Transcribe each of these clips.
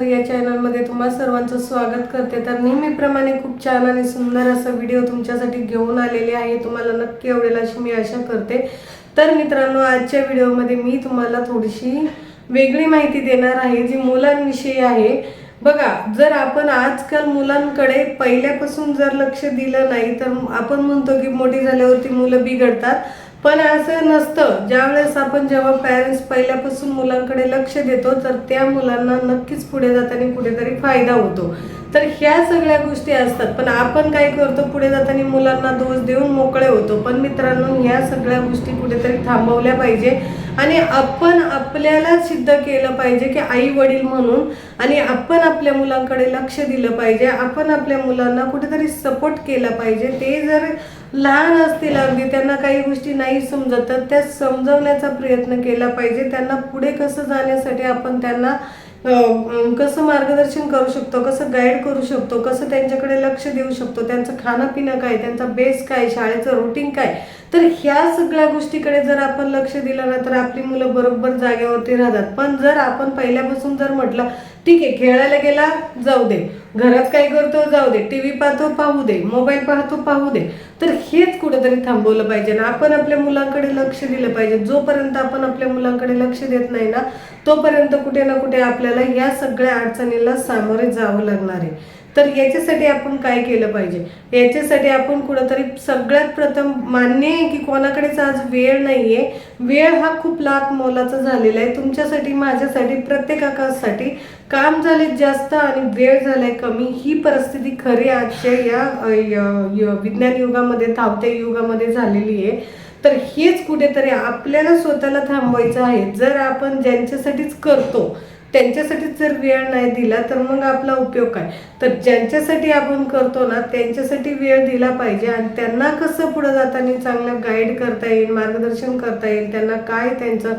या चॅनलमध्ये तुम्हा सर्वांचं स्वागत करते. तर नेहमीप्रमाणे खूप छान आणि सुंदर असा व्हिडिओ तुमच्यासाठी घेऊन आलेले आहे. तुम्हाला नक्की आवडेल अशी मी आशा करते. तर मित्रांनो आजच्या व्हिडिओमध्ये मी तुम्हाला थोडीशी वेगळी माहिती देणार आहे जी मुलांविषयी आहे. बघा जर आपण आजकाल मुलांकडे पहिल्यापासून जर लक्ष दिलं नाही तर आपण म्हणतो की मोठी झाल्यावरती मुलं बिघडतात. पण असं नसतं. ज्यावेळेस आपण जेव्हा पॅरेंट्स पहिल्यापासून मुलांकडे लक्ष देतो तर त्या मुलांना नक्कीच पुढे जाताना कुठेतरी फायदा होतो. तर ह्या सगळ्या गोष्टी असतात. पण आपण काय करतो पुढे जाताना मुलांना दोष देऊन मोकळे होतो. पण मित्रांनो ह्या सगळ्या गोष्टी कुठेतरी थांबवल्या पाहिजे. आणि आपण आपल्याला सिद्ध केलं पाहिजे की आई वडील म्हणून आणि आपण आपल्या मुलांकडे लक्ष दिलं पाहिजे. आपण आपल्या मुलांना कुठेतरी सपोर्ट केला पाहिजे. ते जर लहान असतील अगदी त्यांना काही गोष्टी नाही समजत. तर त्या समजवण्याचा प्रयत्न केला पाहिजे. त्यांना पुढे कसं जाण्यासाठी आपण त्यांना कसं मार्गदर्शन करू शकतो कसं गाईड करू शकतो कसं त्यांच्याकडे लक्ष देऊ शकतो त्यांचं खाणं पिणं काय त्यांचा बेस काय शाळेचं रुटीन काय. तर ह्या सगळ्या गोष्टीकडे जर आपण लक्ष दिलं ना तर आपली मुलं बरोबर जागेवरती राहतात. पण जर आपण पहिल्यापासून जर म्हटलं ठीक आहे खेळायला गेला जाऊ दे. घरात काय करतो जाऊ दे. टीव्ही पाहतो पाहू दे. मोबाईल पाहतो पाहू दे. तर हेच कुठेतरी थांबवलं पाहिजे ना. आपण आपल्या मुलांकडे लक्ष दिलं पाहिजे. जोपर्यंत आपण आपल्या मुलांकडे लक्ष देत नाही ना तोपर्यंत कुठे ना कुठे आपल्याला या सगळ्या अडचणीला सामोरे जावं लागणार आहे. तर याच्यासाठी आपण काय केलं पाहिजे? याच्यासाठी आपण कुठंतरी सगळ्यात प्रथम मान्य आहे की कोणाकडेच आज वेळ नाहीये. वेळ हा खूप लाख मोलाचा झालेला आहे. तुमच्यासाठी माझ्यासाठी प्रत्येकासाठी काम झाले जास्त आणि वेळ झालाय कमी. ही परिस्थिती खरी आजच्या या विज्ञान युगामध्ये धावत्या युगामध्ये झालेली आहे. तर हेच कुठेतरी आपल्याला स्वतःला थांबवायचं आहे. जर आपण ज्यांच्यासाठीच करतो त्यांच्यासाठीच जर वेळ नाही दिला तर मग आपला उपयोग काय? तर ज्यांच्यासाठी आपण करतो ना त्यांच्यासाठी वेळ दिला पाहिजे आणि त्यांना कसं पुढे जाताना चांगलं गाईड करता येईल मार्गदर्शन करता येईल त्यांना काय त्यांचं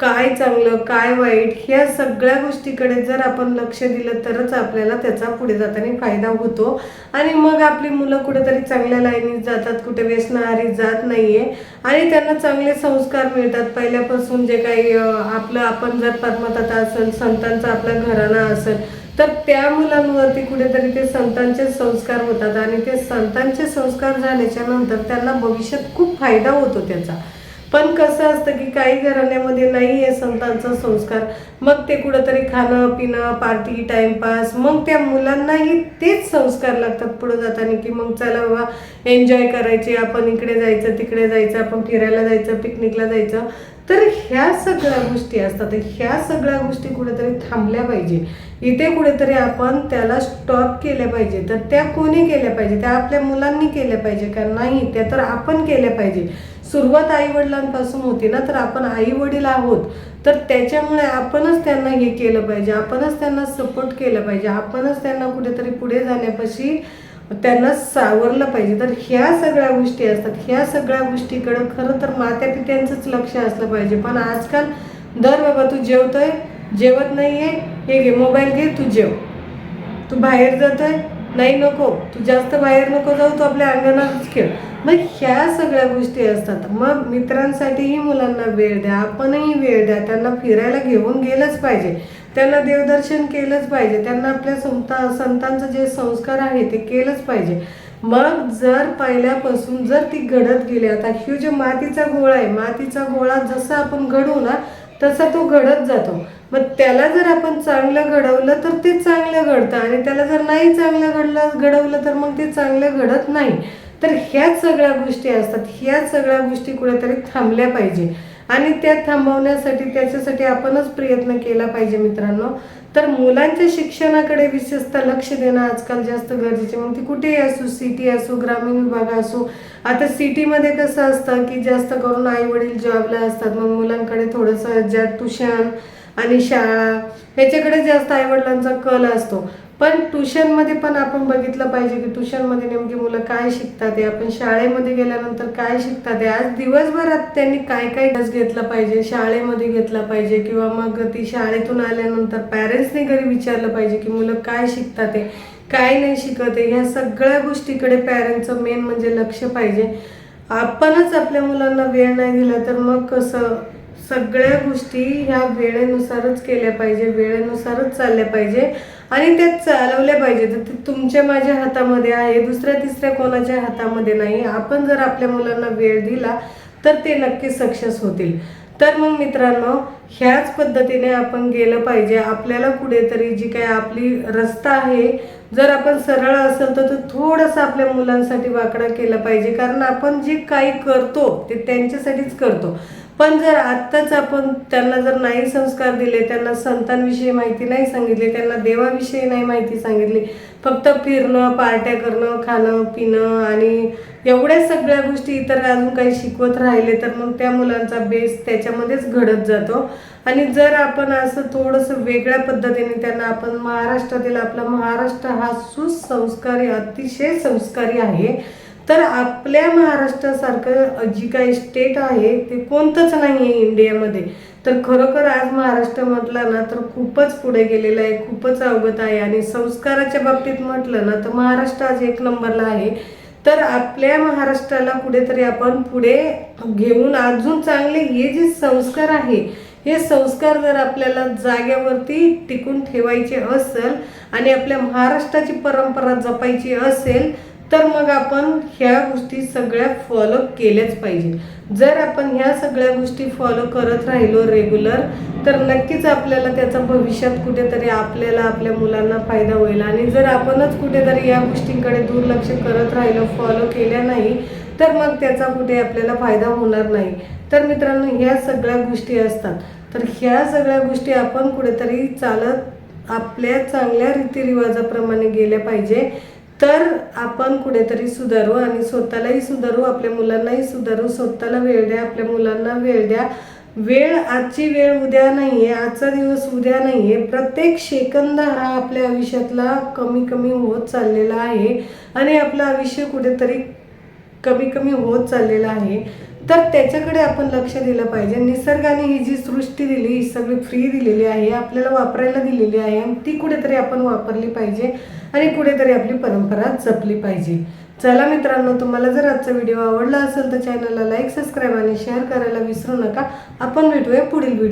काय चांगलं काय वाईट ह्या सगळ्या गोष्टीकडे जर आपण लक्ष दिलं तरच आपल्याला त्याचा पुढे जाताना फायदा होतो. आणि मग आपली मुलं कुठेतरी चांगल्या लाईनीत जातात कुठे व्यसनाहारी जात नाहीये. आणि त्यांना चांगले संस्कार मिळतात. पहिल्यापासून जे काही आपलं आपण जर परमतता असेल संतांचा आपला घराणा असेल तर त्या मुलांवरती कुठेतरी ते संतांचे संस्कार होतात. आणि ते संतांचे संस्कार झाल्याच्यानंतर त्यांना भविष्यात खूप फायदा होतो त्याचा. पण कसं असतं की काही घराण्यामध्ये नाही आहे संतांचा संस्कार. मग ते कुठंतरी खाणं पिणं पार्टी टाइमपास मग त्या मुलांनाही तेच संस्कार लागतात पुढं जाताना की मग चला बाबा एन्जॉय करायचे आपण इकडे जायचं तिकडे जायचं आपण फिरायला जायचं पिकनिकला जायचं. तर ह्या सगळ्या गोष्टी असतात. ह्या सगळ्या गोष्टी कुठेतरी थांबल्या पाहिजे. इथे कुठेतरी आपण त्याला स्टॉप केल्या पाहिजे. तर त्या कोणी केल्या पाहिजे? त्या आपल्या मुलांनी केल्या पाहिजे का नाही? त्या तर आपण केल्या पाहिजे. सुरुवात आई वडिलांपासून होती ना तर आपण आई वडील आहोत तर त्याच्यामुळे आपणच त्यांना हे केलं पाहिजे आपणच त्यांना सपोर्ट केलं पाहिजे आपणच त्यांना कुठेतरी पुढे जाण्यापाशी त्यांना सावरलं पाहिजे. तर ह्या सगळ्या गोष्टी असतात. ह्या सगळ्या गोष्टीकडं खरं तर मात्या पित्यांचंच लक्ष असलं पाहिजे. पण आजकाल दर बाबा तू जेवतोय जेवत नाहीये हे घे मोबाईल घे तू जेव. तू बाहेर जातोय नाही नको तू जास्त बाहेर नको जाऊ तू आपल्या अंगणातच खेळ. मग ह्या सगळ्या गोष्टी असतात. मग मित्रांसाठीही मुलांना वेळ द्या आपणही वेळ द्या. त्यांना फिरायला घेऊन गेलंच पाहिजे. त्यांना देवदर्शन केलंच पाहिजे. त्यांना आपल्या संता संतांचं जे संस्कार आहे ते केलंच पाहिजे. मग जर पहिल्यापासून जर ती घडत गेली आता ह्यो जो मातीचा गोळा आहे मातीचा गोळा जसा आपण घडवू ना तसा तो घडत जातो. मग त्याला जर आपण चांगलं घडवलं तर ते चांगलं घडतं. आणि त्याला जर नाही चांगलं घडलं घडवलं तर मग ते चांगलं घडत नाही. तर ह्याच सगळ्या गोष्टी असतात. ह्याच सगळ्या गोष्टी कुठेतरी थांबल्या पाहिजे. आणि त्या थांबवण्यासाठी त्याच्यासाठी आपणच प्रयत्न केला पाहिजे मित्रांनो. तर मुलांच्या शिक्षणाकडे विशेषतः लक्ष देणं आजकाल जास्त गरजेचे मग ती कुठेही असो सिटी असो ग्रामीण विभाग असो आता सिटीमध्ये कसं असतं की जास्त करून आई वडील जॉबला असतात. मग मुलांकडे थोडंसं ज्या ट्युशन आणि शाळा ह्याच्याकडे जास्त आईवडिलांचा कल असतो. पण ट्युशनमध्ये पण आपण बघितलं पाहिजे की ट्युशनमध्ये नेमकी मुलं काय शिकतात आहे आपण शाळेमध्ये गेल्यानंतर काय शिकतात आहे आज दिवसभरात त्यांनी काय काय डस घेतला पाहिजे शाळेमध्ये घेतला पाहिजे किंवा मग ती शाळेतून आल्यानंतर पॅरेंट्सने घरी विचारलं पाहिजे की मुलं काय शिकतात आहे काय नाही शिकत आहे ह्या सगळ्या गोष्टीकडे पॅरेंटचं मेन म्हणजे लक्ष पाहिजे. आपणच आपल्या मुलांना वेळ नाही दिला तर मग कसं? सगळ्या गोष्टी ह्या वेळेनुसारच केल्या पाहिजे वेळेनुसारच चालल्या पाहिजे आणि त्या चालवल्या पाहिजे. तर ते तुमच्या माझ्या हातामध्ये आहे दुसऱ्या तिसऱ्या कोणाच्या हातामध्ये नाही. आपण जर आपल्या मुलांना वेळ दिला तर ते नक्की सक्सेस होतील. तर मग मित्रांनो ह्याच पद्धतीने आपण गेलं पाहिजे. आपल्याला कुठेतरी जी काय आपली रस्ता आहे जर आपण सरळ असेल तर तो थोडंसं आपल्या मुलांसाठी वाकडा केला पाहिजे. कारण आपण जे काही करतो ते त्यांच्यासाठीच करतो. पण जर आत्ताच आपण त्यांना जर नाही संस्कार दिले त्यांना संतांविषयी माहिती नाही सांगितली त्यांना देवाविषयी नाही माहिती सांगितली फक्त फिरणं पार्ट्या करणं खाणं पिणं आणि एवढ्या सगळ्या गोष्टी इतर अजून काही शिकवत राहिले तर मग त्या मुलांचा बेस त्याच्यामध्येच घडत जातो. आणि जर आपण असं थोडंसं वेगळ्या पद्धतीने त्यांना आपण महाराष्ट्रातील आपला महाराष्ट्र हा सुसंस्कारी अतिशय संस्कारी आहे तर आपल्या महाराष्ट्रासारखं जी काही स्टेट आहे ते कोणतंच नाही आहे इंडियामध्ये. तर खरोखर आज महाराष्ट्र म्हटलं ना तर खूपच पुढे गेलेलं आहे खूपच अवगत आहे. आणि संस्काराच्या बाबतीत म्हटलं ना तर महाराष्ट्र आज एक नंबरला आहे. तर आपल्या महाराष्ट्राला कुठेतरी आपण पुढे घेऊन अजून चांगले हे जे संस्कार आहे हे संस्कार जर आपल्याला जाग्यावरती टिकून ठेवायचे असेल आणि आपल्या महाराष्ट्राची परंपरा जपायची असेल तर मग आपण ह्या गोष्टी सगळ्या फॉलो केल्याच पाहिजे. जर आपण ह्या सगळ्या गोष्टी फॉलो करत राहिलो रेग्युलर तर नक्कीच आपल्याला त्याचा भविष्यात कुठेतरी आपल्याला आपल्या मुलांना फायदा होईल. आणि जर आपणच कुठेतरी या गोष्टींकडे दुर्लक्ष करत राहिलो फॉलो केल्या नाही तर मग त्याचा कुठे आपल्याला फायदा होणार नाही. तर मित्रांनो ह्या सगळ्या गोष्टी असतात. तर ह्या सगळ्या गोष्टी आपण कुठेतरी चालत आपल्या चांगल्या रीतिरिवाजाप्रमाणे गेल्या पाहिजे. तर आपण कुठेतरी सुधारू आणि स्वतःलाही सुधारू आपल्या मुलांनाही सुधारू. स्वतःला वेळ द्या आपल्या मुलांना वेळ द्या. वेळ आजची वेळ उद्या नाही आहे आजचा दिवस उद्या नाही आहे प्रत्येक सेकंद हा आपल्या आयुष्यातला कमी कमी होत चाललेला आहे. आणि आपलं आयुष्य कुठेतरी कमी कमी होत चाललेलं आहे. तर त्याच्याकडे आपण लक्ष दिलं पाहिजे. निसर्गाने ही जी सृष्टी दिली ही सगळी फ्री दिलेली आहे आपल्याला वापरायला दिलेली आहे आणि ती कुठेतरी आपण वापरली पाहिजे आणि कुठेतरी आपली परंपरा जपली पाहिजे. चला मित्रांनो तुम्हाला जर आजचा व्हिडिओ आवडला असेल तर चॅनलला लाईक सबस्क्राईब आणि शेअर करायला विसरू नका. आपण भेटूया पुढील व्हिडिओ